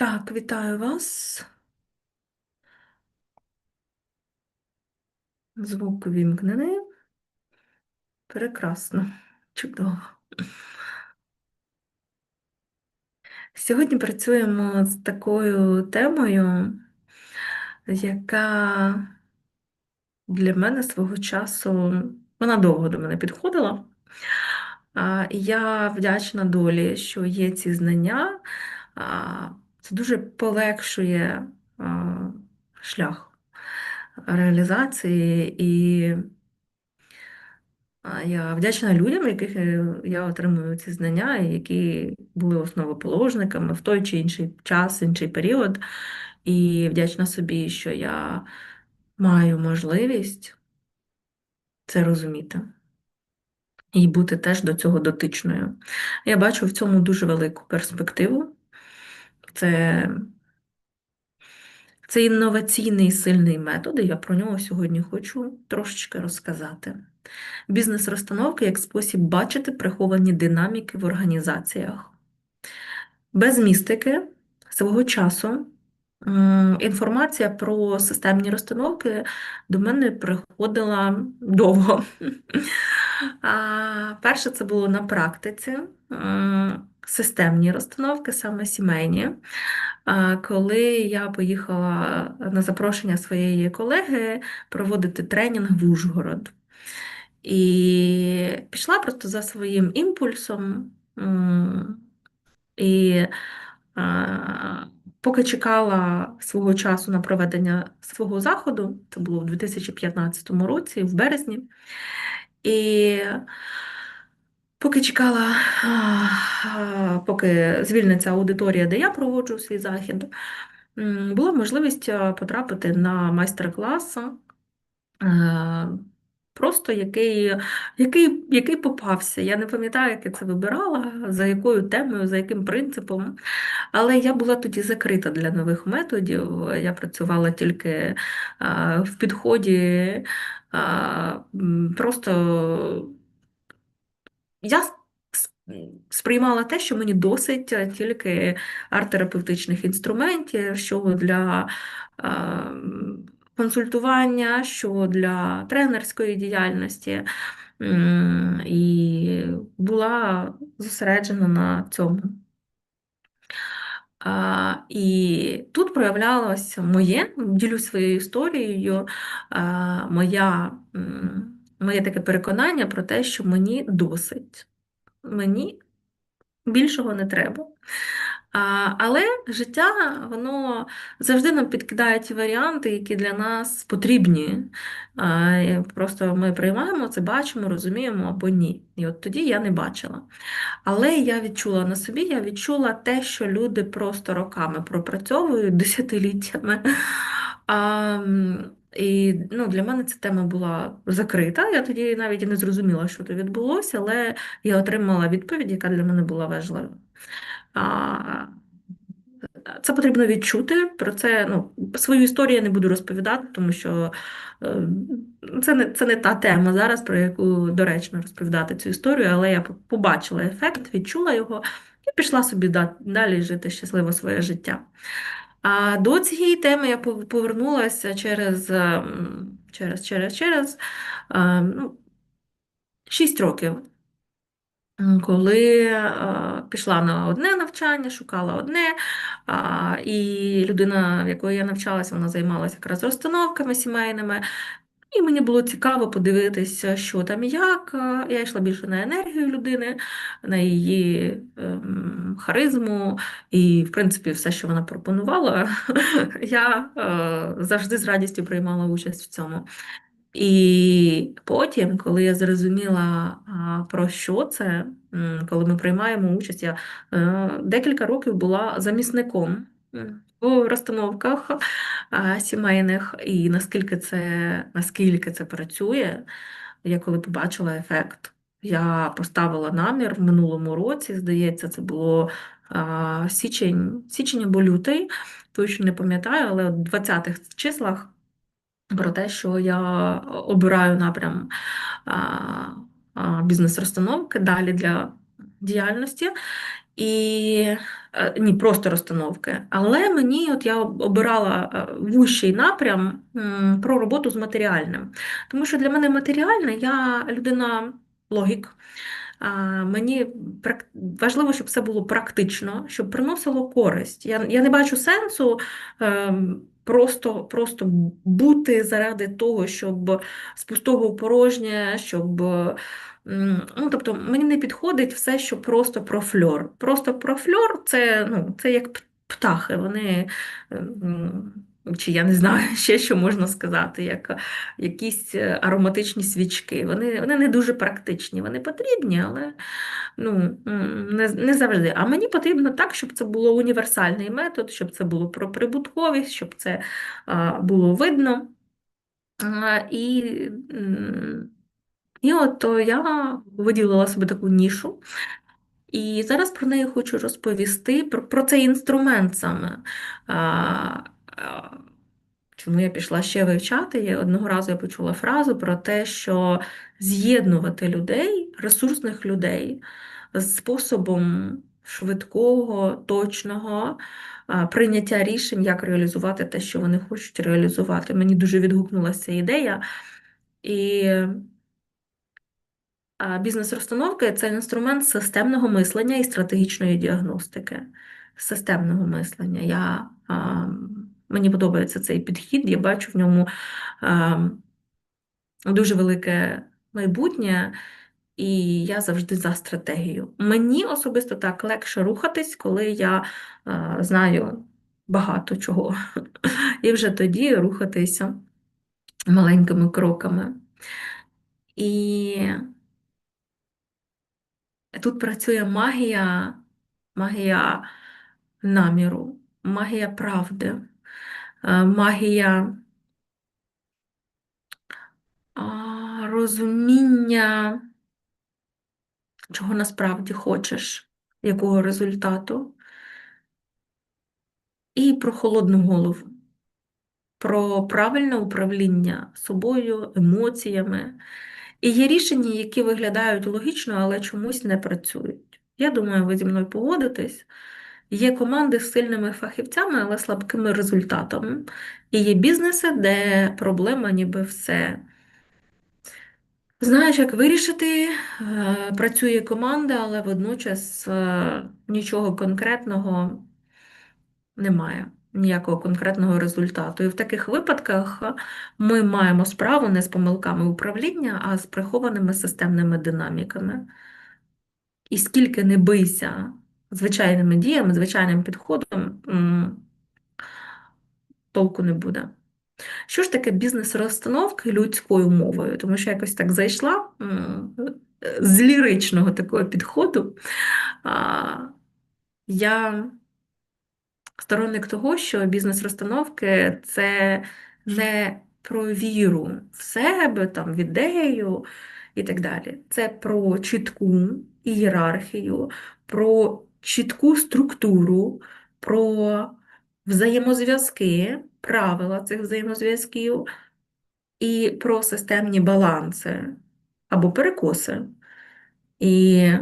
Так, вітаю вас. Звук увімкнений. Прекрасно, чудово. Сьогодні працюємо з такою темою, яка для мене свого часу, вона довго до мене підходила. Я вдячна долі, що є ці знання. Це дуже полегшує шлях реалізації і. Я вдячна людям, яких е, я отримую ці знання, які були основоположниками в той чи інший час, інший період. І вдячна собі, що я маю можливість це розуміти і бути теж до цього дотичною. Я бачу в цьому дуже велику перспективу. Це це інноваційний сильний метод, і я про нього сьогодні хочу трошечки розказати. Бізнес-розстановки як спосіб бачити приховані динаміки в організаціях. Без містики свого часу інформація про системні розстановки до мене приходила довго. Перше, це було на практиці. Системні розстановки, саме сімейні. Коли я поїхала на запрошення своєї колеги проводити тренінг в Ужгород. І пішла просто за своїм імпульсом. І поки чекала свого часу на проведення свого заходу, це було в 2015 році, в березні. І поки чекала, поки звільниться аудиторія, де я проводжу свій захід, була можливість потрапити на майстер-клас просто який який, який попався. Я не пам'ятаю, як я це вибирала, за якою темою, за яким принципом. Але я була тоді закрита для нових методів. Я працювала тільки в підході. Просто я сприймала те, що мені досить тільки арт-терапевтичних інструментів, що для а, консультування, що для тренерської діяльності, і була зосереджена на цьому. І тут проявлялося моє, ділюсь своєю історією, моя, моє таке переконання про те, що мені досить, мені більшого не треба. Але життя воно завжди нам підкидає ті варіанти, які для нас потрібні. Просто ми приймаємо це, бачимо, розуміємо або ні. І от тоді я не бачила. Але я відчула на собі, я відчула те, що люди просто роками пропрацьовують десятиліттями. А, І ну, для мене ця тема була закрита. Я тоді навіть і не зрозуміла, що то відбулося, але я отримала відповідь, яка для мене була важлива. Це потрібно відчути. Про це ну, свою історію я не буду розповідати, тому що е, це не це не та тема зараз, про яку доречно розповідати цю історію, але я побачила ефект, відчула його і пішла собі далі жити щасливо своє життя. А до цієї теми я повернулася через ем, через, через, через ем, ну, 6 років коли пішла на одне навчання, шукала одне, і людина, в якої я навчалася, вона займалася якраз розстановками сімейними. І мені було цікаво подивитися, що там як. Я йшла більше на енергію людини, на її ем, харизму, і, в принципі, все, що вона пропонувала, я е, завжди з радістю приймала участь в цьому. І потім, коли я зрозуміла, про що це, коли ми приймаємо участь, я е, декілька років була замісником в розстановках сімейних, і наскільки це, наскільки це працює, я коли побачила ефект. Я поставила намір в минулому році, здається, це було січень, січень або лютий, точно не пам'ятаю, але в 20-х числах про те, що я обираю напрям бізнес-розстановки далі для діяльності. І е, ні, просто розстановки. Але мені, от я обирала вищий напрям про роботу з матеріальним. Тому що для мене матеріальне, я людина логік. Мені важливо, щоб все було практично, щоб приносило користь. Я, я не бачу сенсу ем, просто, просто бути заради того, щоб з пустого порожнє, щоб. Ну, тобто мені не підходить все, що просто про фльор. Просто про фльор це, ну, це як птахи. Вони, ем, чи я не знаю ще, що можна сказати, як якісь е, ароматичні свічки. Вони, вони не дуже практичні, вони потрібні, але ну, не, не завжди. А мені потрібно так, щоб це було універсальний метод, щоб це було про прибутковість, щоб це а, було видно. А, і, і от о, я виділила собі таку нішу. І зараз про неї хочу розповісти, про, про цей інструмент саме. А, Чому я пішла ще вивчати? Я одного разу я почула фразу про те, що з'єднувати людей, ресурсних людей, з способом швидкого, точного прийняття рішень, як реалізувати те, що вони хочуть реалізувати. Мені дуже відгукнулася ідея. І бізнес-розстановки це інструмент системного мислення і стратегічної діагностики. Системного мислення. Я, мені подобається цей підхід, я бачу в ньому а, дуже велике майбутнє, і я завжди за стратегію. Мені особисто так легше рухатись, коли я а, знаю багато чого. І вже тоді рухатися маленькими кроками. І Тут працює магія, магія наміру, магія правди, е, магія розуміння, чого насправді хочеш, якого результату, і про холодну голову, про правильне управління собою, емоціями. І є рішення, які виглядають логічно, але чомусь не працюють. Я думаю, ви зі мною погодитесь. Є команди з сильними фахівцями, але слабкими результатами. І є бізнеси, де проблема ніби все. Знаєш, як вирішити, Е, працює команда, але водночас е, нічого конкретного немає, ніякого конкретного результату. І в таких випадках ми маємо справу не з помилками управління, а з прихованими системними динаміками. І скільки не бийся звичайними діями, звичайним підходом, толку не буде. Що ж таке бізнес-розстановки людською мовою? Тому що якось так зайшла з ліричного такого підходу. Я сторонник того, що бізнес-розстановки це не про віру в себе, там, в ідею і так далі. Це про чітку ієрархію, про чітку структуру, про взаємозв'язки, правила цих взаємозв'язків і про системні баланси або перекоси. І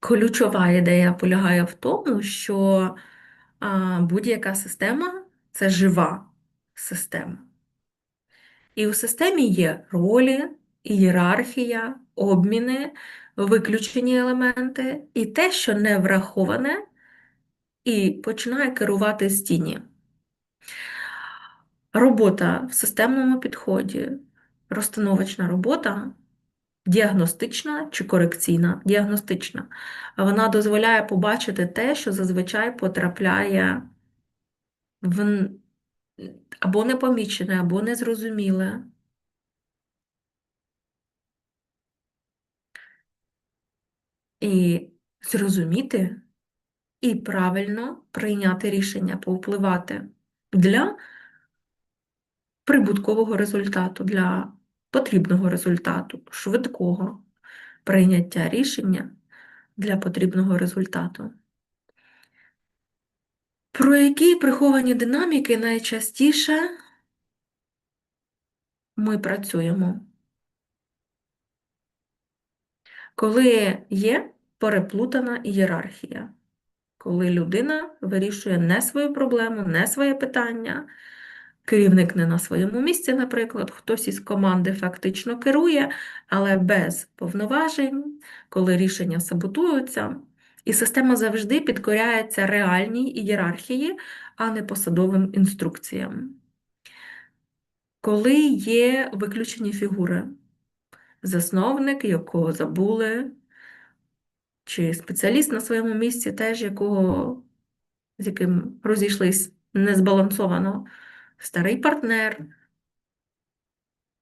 ключова ідея полягає в тому, що будь-яка система це жива система. І у системі є ролі, ієрархія, обміни, виключені елементи, і те, що не враховане, і починає керувати з тіні. Робота в системному підході, розстановочна робота, діагностична чи корекційна, діагностична, вона дозволяє побачити те, що зазвичай потрапляє в або непомічене, або незрозуміле. І зрозуміти і правильно прийняти рішення, повпливати для прибуткового результату, для потрібного результату, швидкого прийняття рішення для потрібного результату. Про які приховані динаміки найчастіше ми працюємо? Коли є переплутана ієрархія, коли людина вирішує не свою проблему, не своє питання. Керівник не на своєму місці, наприклад, хтось із команди фактично керує, але без повноважень, коли рішення саботуються, і система завжди підкоряється реальній ієрархії, а не посадовим інструкціям. Коли є виключені фігури, засновник, якого забули, чи спеціаліст на своєму місці, теж якого, з яким розійшлись незбалансовано, старий партнер,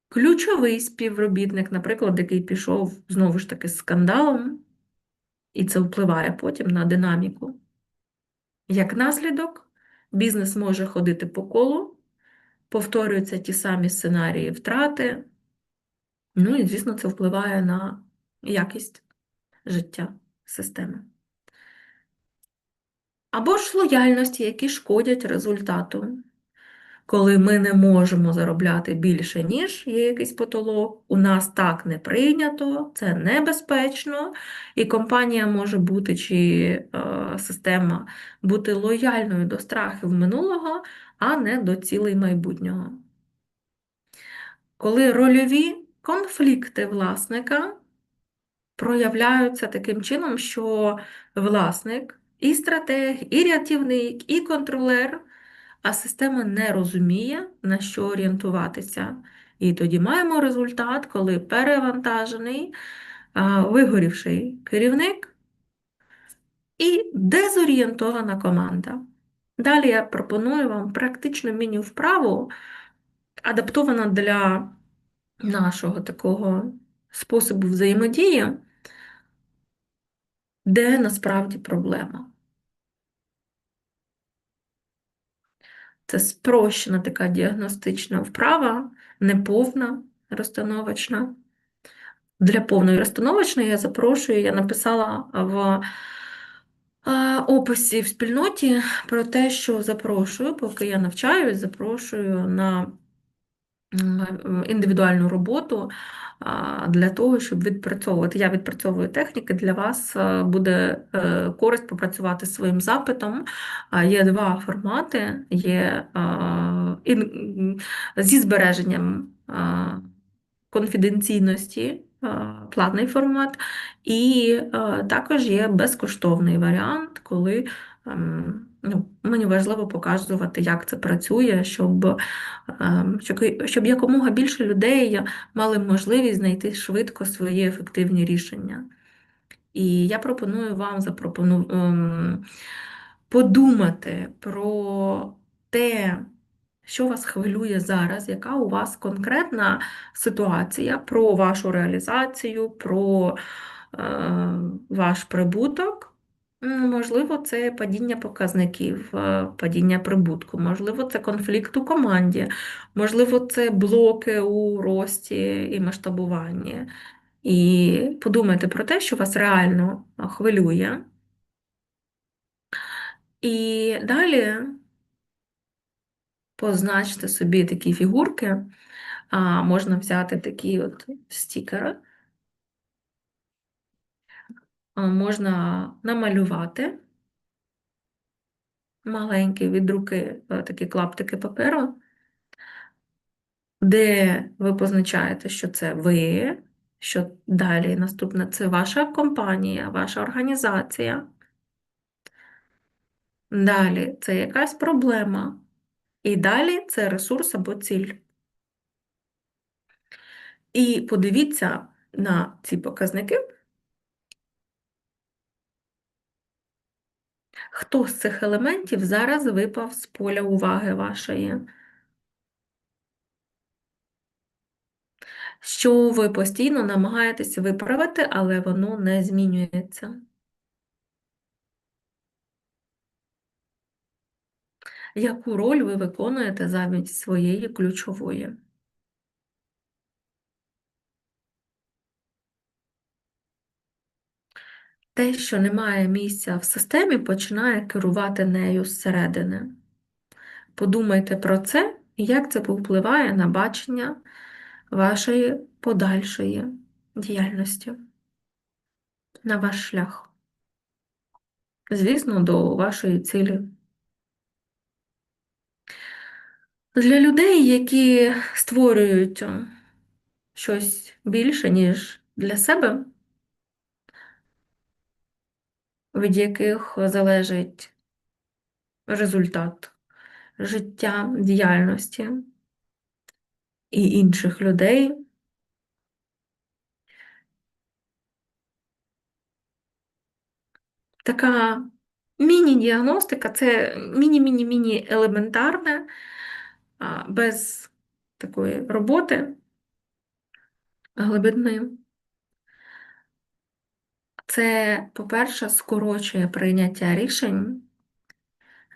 ключовий співробітник, наприклад, який пішов знову ж таки з скандалом, і це впливає потім на динаміку. Як наслідок, бізнес може ходити по колу, повторюються ті самі сценарії втрати, ну і, звісно, це впливає на якість життя системи. Або ж лояльності, які шкодять результату. Коли ми не можемо заробляти більше, ніж є якийсь потолок, у нас так не прийнято, це небезпечно, і компанія може бути чи е, система бути лояльною до страхів минулого, а не до цілей майбутнього. Коли рольові конфлікти власника проявляються таким чином, що власник і стратег, і рятівник, і контролер, а система не розуміє, на що орієнтуватися. І тоді маємо результат, коли перевантажений, вигорівший керівник і дезорієнтована команда. Далі я пропоную вам практичну міні-вправу, адаптована для нашого такого способу взаємодії, де насправді проблема. Це спрощена така діагностична вправа, неповна розстановочна. Для повної розстановочної я запрошую, я написала в описі в спільноті про те, що запрошую, поки я навчаюсь, запрошую на індивідуальну роботу для того, щоб відпрацьовувати. Я відпрацьовую техніки, для вас буде е, користь попрацювати своїм запитом. Є два формати, є зі збереженням конфіденційності. Платний формат, і також є безкоштовний варіант, коли ем, ну, мені важливо показувати, як це працює, щоб ем, щоб якомога більше людей мали можливість знайти швидко свої ефективні рішення. І я пропоную вам запропону... Ем, подумати про те, що вас хвилює зараз, яка у вас конкретна ситуація про вашу реалізацію, про е, ваш прибуток. Можливо, це падіння показників, е, падіння прибутку, можливо, це конфлікт у команді, можливо, це блоки у рості і масштабуванні. І подумайте про те, що вас реально хвилює. І далі позначте собі такі фігурки, можна взяти такі от стікери, можна намалювати маленькі від руки е, такі клаптики паперу, де ви позначаєте, що це ви, що далі наступне це ваша компанія, ваша організація. Далі це якась проблема. І далі це ресурс або ціль. І подивіться на ці показники. Хто з цих елементів зараз випав з поля уваги вашої? Що ви постійно намагаєтесь виправити, але воно не змінюється. Яку роль ви виконуєте замість своєї ключової? Те, що немає місця в системі, починає керувати нею зсередини. Подумайте про це як це повпливає на бачення вашої подальшої діяльності. на ваш шлях. Звісно, до вашої цілі. Для людей, які створюють щось більше, ніж для себе, від яких залежить результат життя, діяльності і інших людей. Така міні-діагностика це міні-міні-міні елементарне, без такої роботи глибинної. Це, по-перше, скорочує прийняття рішень,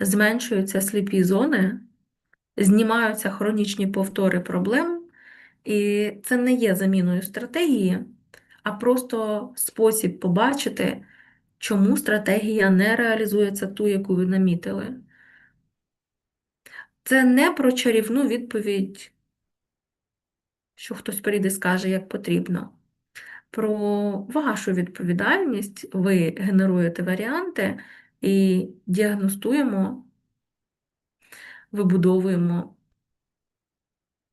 зменшуються сліпі зони, знімаються хронічні повтори проблем, і це не є заміною стратегії, а просто спосіб побачити, чому стратегія не реалізується ту, яку ви намітили. Це не про чарівну відповідь, що хтось прийде і скаже, як потрібно. Про вашу відповідальність ви генеруєте варіанти і діагностуємо, вибудовуємо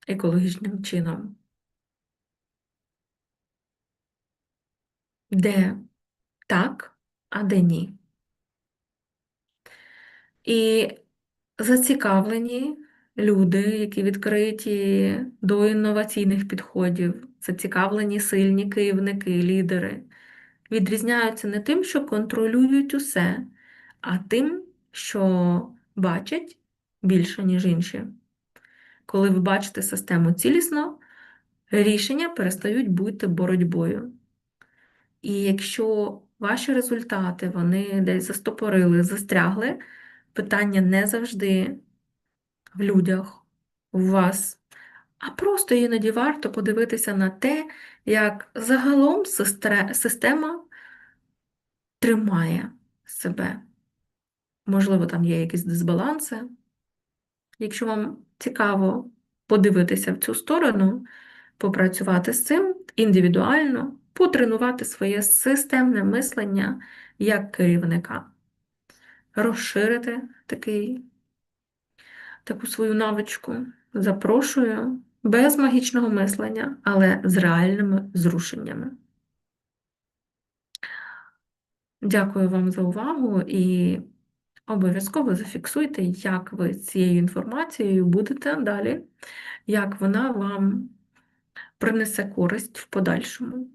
екологічним чином. Де так, а де ні. І зацікавлені люди, які відкриті до інноваційних підходів, зацікавлені сильні керівники, лідери, відрізняються не тим, що контролюють усе, а тим, що бачать більше, ніж інші. Коли ви бачите систему цілісно, рішення перестають бути боротьбою. І якщо ваші результати вони десь застопорили, застрягли, питання не завжди в людях, у вас, а просто іноді варто подивитися на те, як загалом система тримає себе. Можливо, там є якісь дисбаланси. Якщо вам цікаво подивитися в цю сторону, попрацювати з цим індивідуально, потренувати своє системне мислення як керівника, розширити такий, таку свою навичку, запрошую без магічного мислення, але з реальними зрушеннями. Дякую вам за увагу і обов'язково зафіксуйте, як ви цією інформацією будете далі, як вона вам принесе користь в подальшому.